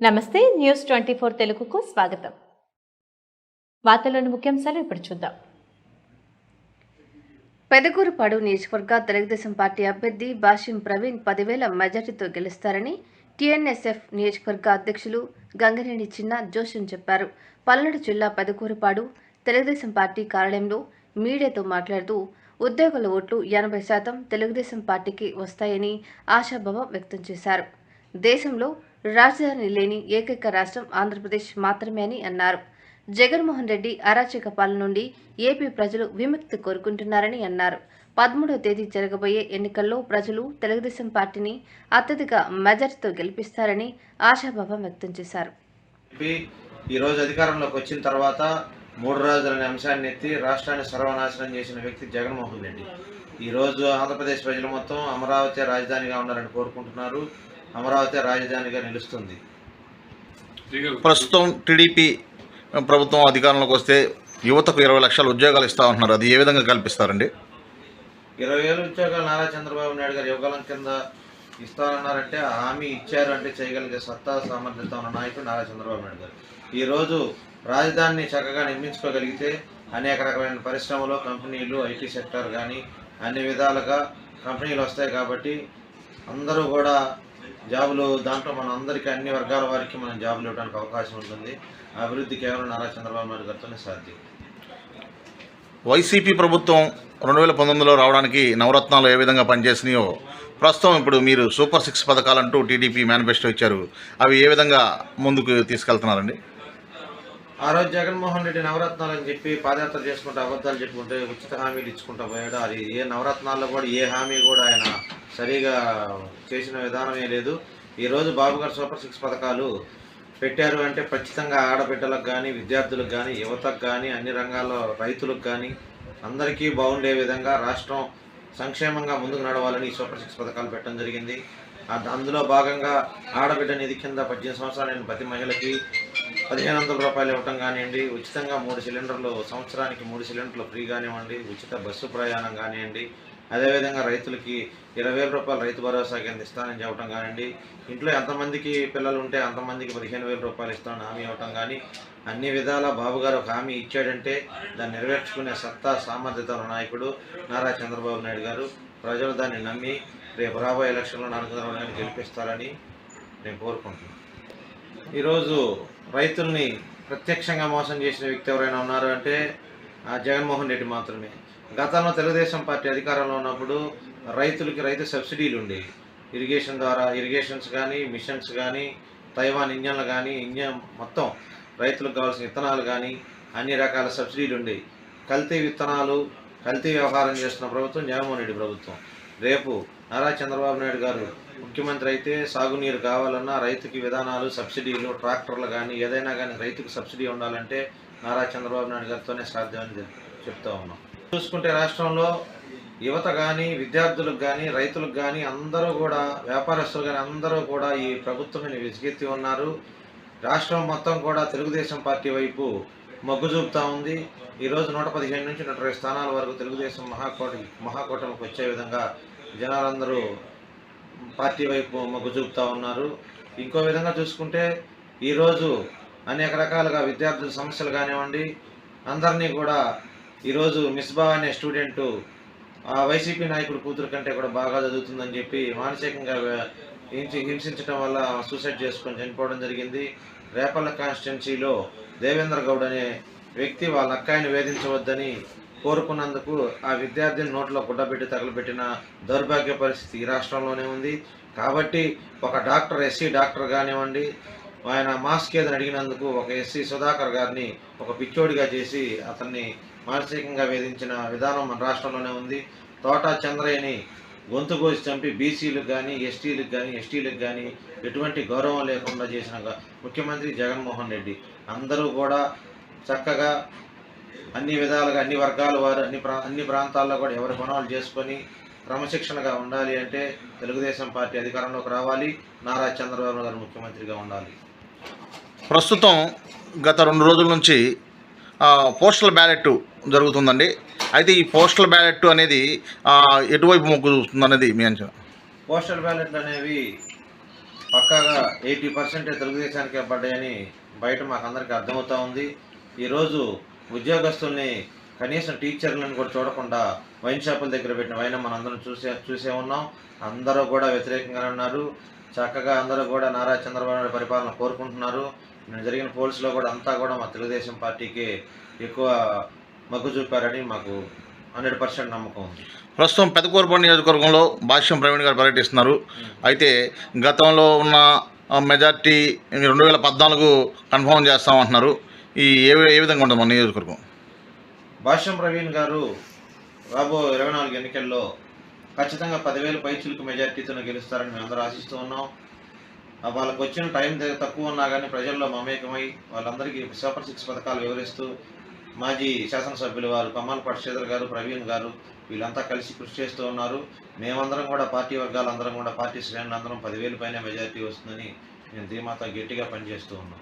నమస్తే news twenty four తెలుగుకు స్వాగతం. వార్తల్లోని ముఖ్యాంశాలు ఇప్పుడు చూద్దాం. పెదకూరుపాడు నియోజకవర్గ తెలుగుదేశం పార్టీ అభ్యర్థి బాషిం ప్రవీణ్ పదివేల మెజార్టీతో గెలుస్తారని టీఎన్ఎస్ఎఫ్ నియోజకవర్గ అధ్యక్షులు గంగరేణి చిన్న జోషన్ చెప్పారు. పల్నాడు జిల్లా పెదకూరుపాడు తెలుగుదేశం పార్టీ కార్యాలయంలో మీడియాతో మాట్లాడుతూ ఉద్యోగుల ఓట్లు ఎనభై శాతం తెలుగుదేశం పార్టీకి వస్తాయని ఆశాభావం వ్యక్తం చేశారు. దేశంలో రాజధాని లేని ఏకైక రాష్ట్రం ఆంధ్రప్రదేశ్ మాత్రమే అని అన్నారు. జగన్మోహన్ రెడ్డి అరాచక పాలన నుండి ఏపీ ప్రజలు విముక్తి కోరుకుంటున్నారని అన్నారు. పదమూడవ తేదీ జరగబోయే ఎన్నికల్లో ప్రజలు తెలుగుదేశం పార్టీని అత్యధిక మెజార్టీతో గెలిపిస్తారని ఆశాభావం వ్యక్తం చేశారు. ఈరోజు అధికారంలోకి వచ్చిన తర్వాత మూడు రాజులనే అంశాన్ని ఎత్తి రాష్ట్రాన్ని సర్వనాశనం చేసిన వ్యక్తి జగన్మోహన్ రెడ్డి. ఈరోజు ఆంధ్రప్రదేశ్ ప్రజలు మొత్తం అమరావతి రాజధానిగా ఉండాలని కోరుకుంటున్నారు. అమరావతి రాజధానిగా నిలుస్తుంది. ప్రస్తుతం టీడీపీ ప్రభుత్వం అధికారంలోకి వస్తే యువతకు ఇరవై లక్షల ఉద్యోగాలు ఇస్తా ఉంటున్నారు అది ఏ విధంగా కల్పిస్తారండి? ఇరవై వేల ఉద్యోగాలు నారా చంద్రబాబు నాయుడు గారు యువగలం కింద ఇస్తారన్నారంటే ఆ హామీ ఇచ్చారు అంటే చేయగలిగే సత్తా సామర్థ్యత ఉన్న నాయకుడు నారా చంద్రబాబు నాయుడు గారు. ఈరోజు రాజధానిని చక్కగా నిర్మించుకోగలిగితే అనేక రకమైన పరిశ్రమలు కంపెనీలు ఐటీ సెక్టర్ కానీ అన్ని విధాలుగా కంపెనీలు వస్తాయి కాబట్టి అందరూ కూడా జాబులు దాంట్లో మన అందరికీ అన్ని వర్గాల వారికి మనం జాబులు ఇవ్వడానికి అవకాశం ఉంటుంది. అభివృద్ధి కేవలం నారా చంద్రబాబు నాయుడు గారితోనే సాధ్యం. వైసీపీ ప్రభుత్వం రెండు వేల పంతొమ్మిదిలో రావడానికి నవరత్నాలు ఏ విధంగా పనిచేసినాయో ప్రస్తుతం ఇప్పుడు మీరు సూపర్ సిక్స్ పథకాలంటూ టీడీపీ మేనిఫెస్టో ఇచ్చారు. అవి ఏ విధంగా ముందుకు తీసుకెళ్తున్నారండి? ఆ రోజు జగన్మోహన్ రెడ్డి నవరత్నాలు అని చెప్పి పాదయాత్ర చేసుకుంటూ అబద్ధాలు చెప్పుకుంటే ఉచిత హామీలు ఇచ్చుకుంటూ పోయాడు. అది ఏ నవరత్నాల్లో కూడా ఏ హామీ కూడా ఆయన సరిగా చేసిన విధానమే లేదు. ఈరోజు బాబు గారు సూపర్ సిక్స్ పథకాలు పెట్టారు అంటే ఖచ్చితంగా ఆడబిడ్డలకు కానీ విద్యార్థులకు కానీ యువతకు కానీ అన్ని రంగాల్లో రైతులకు కానీ అందరికీ బాగుండే విధంగా రాష్ట్రం సంక్షేమంగా ముందుకు నడవాలని ఈ సూపర్ సిక్స్ పథకాలు పెట్టడం జరిగింది. అందులో భాగంగా ఆడబిడ్డ నిధి కింద పద్దెనిమిది సంవత్సరాలైన ప్రతి మహిళకి పదిహేను వందల రూపాయలు ఇవ్వటం కానివ్వండి ఉచితంగా మూడు సిలిండర్లు సంవత్సరానికి మూడు సిలిండర్లు ఫ్రీ కానివ్వండి ఉచిత బస్సు ప్రయాణం కానివ్వండి అదేవిధంగా రైతులకి ఇరవై వేల రూపాయలు రైతు భరోసా కింద ఇస్తానని చెప్పడం కానివ్వండి ఇంట్లో ఎంతమందికి పిల్లలు ఉంటే అంతమందికి పదిహేను వేల రూపాయలు ఇస్తానని హామీ ఇవ్వటం కానీ అన్ని విధాల బాబు గారు ఒక హామీ ఇచ్చాడంటే దాన్ని నెరవేర్చుకునే సత్తా సామర్థ్యత ఉన్న నాయకుడు నారా చంద్రబాబు నాయుడు గారు. ప్రజలు దాన్ని నమ్మి రేపు రాబోయే ఎలక్షన్లో నరేంద్ర చంద్రబాబు నాయుడు గెలిపిస్తారని నేను కోరుకుంటున్నాను. ఈరోజు రైతుల్ని ప్రత్యక్షంగా మోసం చేసిన వ్యక్తి ఎవరైనా ఉన్నారు అంటే జగన్మోహన్ రెడ్డి మాత్రమే. గతంలో తెలుగుదేశం పార్టీ అధికారంలో ఉన్నప్పుడు రైతులకి రైతు సబ్సిడీలు ఉండేవి. ఇరిగేషన్ ద్వారా ఇరిగేషన్స్ కానీ మిషన్స్ కానీ తైవాన్ ఇంజన్లు కానీ ఇంజన్ మొత్తం రైతులకు కావాల్సిన విత్తనాలు కానీ అన్ని రకాల సబ్సిడీలు ఉండేవి. కల్తీ విత్తనాలు కల్తీ వ్యవహారం చేస్తున్న ప్రభుత్వం జగన్మోహన్ రెడ్డి ప్రభుత్వం. రేపు నారా చంద్రబాబు నాయుడు గారు ముఖ్యమంత్రి అయితే సాగునీరు కావాలన్నా రైతుకి విధానాలు సబ్సిడీలు ట్రాక్టర్లు కానీ ఏదైనా కానీ రైతుకు సబ్సిడీ ఉండాలంటే నారా చంద్రబాబు నాయుడు గారితోనే సాధ్యమని చెప్తా ఉన్నాం. చూసుకుంటే రాష్ట్రంలో యువత కానీ విద్యార్థులకు కానీ రైతులకు కానీ అందరూ కూడా వ్యాపారస్తులు కానీ అందరూ కూడా ఈ ప్రభుత్వం విసిగెత్తి ఉన్నారు. రాష్ట్రం మొత్తం కూడా తెలుగుదేశం పార్టీ వైపు మొగ్గు చూపుతా ఉంది. ఈరోజు నూట పదిహేను నుంచి నూట ఇరవై స్థానాల వరకు తెలుగుదేశం మహాకోటి మహాకూటమికి వచ్చే విధంగా జనాలందరూ పార్టీ వైపు మొగ్గు చూపుతా ఉన్నారు. ఇంకో విధంగా చూసుకుంటే ఈరోజు అనేక రకాలుగా విద్యార్థుల సమస్యలు కానివ్వండి అందరినీ కూడా ఈరోజు మిస్బా అనే స్టూడెంటు ఆ వైసీపీ నాయకుడు కూతురు కంటే కూడా బాగా చదువుతుందని చెప్పి మానసికంగా హింసి హింసించడం వల్ల సూసైడ్ చేసుకొని చనిపోవడం జరిగింది. రేపల్ల కాన్స్టిట్యున్సీలో దేవేంద్ర గౌడ్ అనే వ్యక్తి వాళ్ళ అక్కాయిని వేధించవద్దని కోరుకున్నందుకు ఆ విద్యార్థిని నోట్లో గుడ్డబెట్టి తగలబెట్టిన దౌర్భాగ్య పరిస్థితి ఈ రాష్ట్రంలోనే ఉంది. కాబట్టి ఒక డాక్టర్ ఎస్సీ డాక్టర్ కానివ్వండి ఆయన మాస్క్ ఏదని అడిగినందుకు ఒక ఎస్సీ సుధాకర్ గారిని ఒక పిచ్చోడిగా చేసి అతన్ని మానసికంగా వేధించిన విధానం మన రాష్ట్రంలోనే ఉంది. తోటా చంద్రయ్యని గొంతు కోసి చంపి బీసీలకు కానీ ఎస్టీలకు కానీ ఎస్టీలకు కానీ ఎటువంటి గౌరవం లేకుండా చేసిన ముఖ్యమంత్రి జగన్మోహన్ రెడ్డి. అందరూ కూడా చక్కగా అన్ని విధాలుగా అన్ని వర్గాల వారు అన్ని ప్రా అన్ని ప్రాంతాల్లో కూడా ఎవరి పనులు చేసుకొని క్రమశిక్షణగా ఉండాలి అంటే తెలుగుదేశం పార్టీ అధికారంలోకి రావాలి. నారా చంద్రబాబు గారు ముఖ్యమంత్రిగా ఉండాలి. ప్రస్తుతం గత రెండు రోజుల నుంచి పోస్టల్ బ్యాలెట్ జరుగుతుందండి. అయితే ఈ పోస్టల్ బ్యాలెట్ అనేది ఎటువైపు మొగ్గు చూస్తుంది అనేది మీ అంచనా? పోస్టల్ బ్యాలెట్లు అనేవి పక్కాగా ఎయిటీ పర్సెంట్ తెలుగుదేశానికి పడ్డాయని బయట మాకందరికీ అర్థమవుతూ ఉంది. ఈరోజు ఉద్యోగస్తుల్ని కనీసం టీచర్లను కూడా చూడకుండా వైన్ షాపుల దగ్గర పెట్టిన వైన్ మనందరం చూసే చూసే ఉన్నాం. అందరూ కూడా వ్యతిరేకంగా ఉన్నారు. చక్కగా అందరూ కూడా నారా చంద్రబాబు నాయుడు పరిపాలన కోరుకుంటున్నారు. నిన్న జరిగిన పోల్స్లో కూడా అంతా కూడా మా తెలుగుదేశం పార్టీకి ఎక్కువ మగ్గు చూపారని మాకు హండ్రెడ్ పర్సెంట్ నమ్మకం ఉంది. ప్రస్తుతం పెదకూరుపాడు నియోజకవర్గంలో భాష్యం ప్రవీణ్ గారు పర్యటిస్తున్నారు. అయితే గతంలో ఉన్న మెజార్టీ రెండు వేల పద్నాలుగు కన్ఫర్మ్ చేస్తామంటున్నారు. ఈ ఏ ఏ విధంగా ఉంటుంది మన నియోజకవర్గం? భాష్యం ప్రవీణ్ గారు రాబో ఇరవై నాలుగు ఎన్నికల్లో ఖచ్చితంగా పదివేల పైచులకు మెజార్టీతో గెలుస్తారని మేము అందరూ ఆశిస్తూ ఉన్నాం. వాళ్ళకు వచ్చిన టైం దగ్గర తక్కువ ఉన్నా కానీ ప్రజల్లో మమేకమై వాళ్ళందరికీ సూపర్ సిక్స్ పథకాలు వివరిస్తూ మాజీ శాసనసభ్యులు వారు కమాల్ శ్రీధర్ గారు ప్రవీణ్ గారు వీళ్ళంతా కలిసి కృషి చేస్తూ ఉన్నారు. మేమందరం కూడా పార్టీ వర్గాలందరం కూడా పార్టీ శ్రేణులందరం పదివేలు పైన మెజార్టీ వస్తుందని మేము ధీమాతో గట్టిగా పనిచేస్తూ ఉన్నాం.